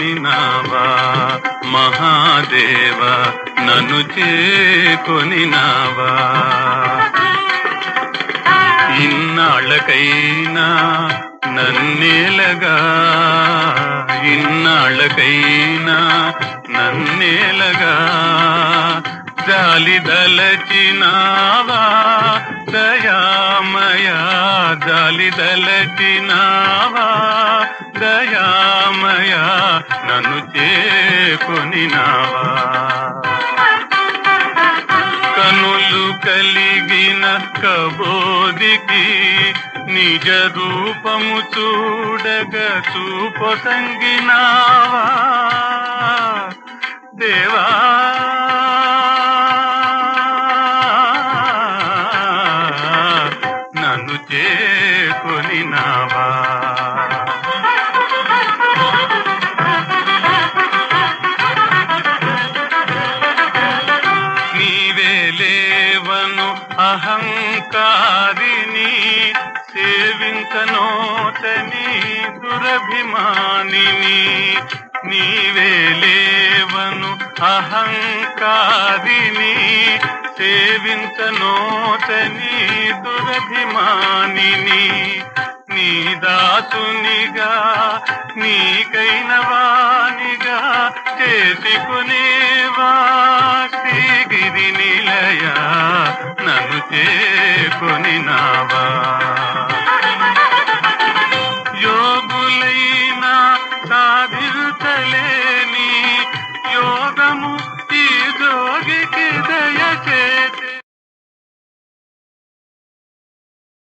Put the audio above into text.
చేకొనినావా మహాదేవ నన్ను చేకొనినావా? ఇన్నాళ్ళకైనా నన్నేలగా ఇన్నాళ్ళకైనా నన్నేలగా జాలి దలచినావా? దయామయా జాలి దలచినావా? దయామయా నన్ను చేకొనినావా కనులు కలిగిన కబోదికి నిజ రూపము చూడగ చూపసంగినావా. దేవా నన్ను చే అహంకారిని సేవించనోతని దురభిమానిని. నీవే లేవను అహంకారిని సేవించనోతని దురభిమానిని. నీ దాసునిగా నీకైన వానిగా చేసుకునేవా? శ్రీగిరి నిలయ నన్ను చేకొనినావా